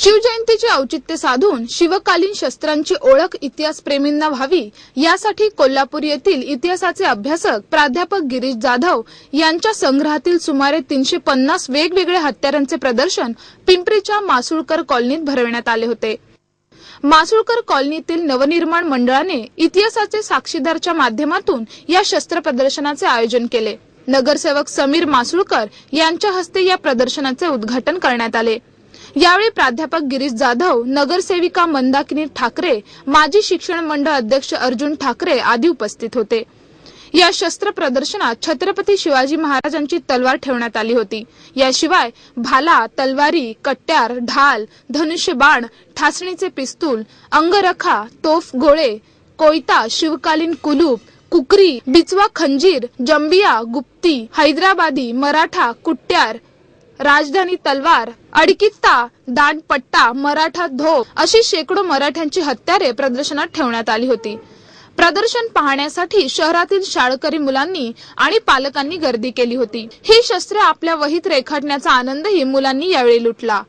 शिवजयंतीचे औचित्य साधून शिवकालीन शस्त्रांची ओळख इतिहास प्रेमींना व्हावी यासाठी कोल्हापूर येथील इतिहासाचे अभ्यासक प्राध्यापक गिरीश जाधव यांच्या संग्रहातील सुमारे तीनशे पन्नास वेगवेगळ्या हत्यारांचे प्रदर्शन पिंपरीच्या मासुळकर कॉलनीत भरविण्यात आले होते. मासुळकर कॉलनीतील नवनिर्माण मंडळाने इतिहासाचे साक्षीदारच्या माध्यमातून या शस्त्र प्रदर्शनाचे आयोजन केले. नगरसेवक समीर मासुळकर यांच्या हस्ते या प्रदर्शनाचे उद्घाटन करण्यात आले. यावेळी प्राध्यापक गिरीश जाधव नगरसेविका मंदाकिनी ठाकरे माजी शिक्षण मंडळ अध्यक्ष अर्जुन ठाकरे आदी उपस्थित होते. या शस्त्र प्रदर्शनात छत्रपती शिवाजी महाराजांची तलवार ठेवण्यात आली होती. याशिवाय भाला तलवारी कट्यार ढाल धनुष्यबाण ठासणीचे पिस्तूल अंगरखा तोफ गोळे कोयता शिवकालीन कुलूप कुकरी बिचवा खंजीर जंबिया गुप्ती हैदराबादी मराठा कुट्ट्यार राजधानी तलवार अडकित्ता दांडपट्टा मराठा धो अशी शेकडो मराठ्यांची हत्यारे प्रदर्शनात ठेवण्यात आली होती. प्रदर्शन पाहण्यासाठी शहरातील शाळकरी मुलांनी आणि पालकांनी गर्दी केली होती. ही शस्त्रे आपल्या वहीत रेखाटण्याचा आनंदही मुलांनी यावेळी लुटला.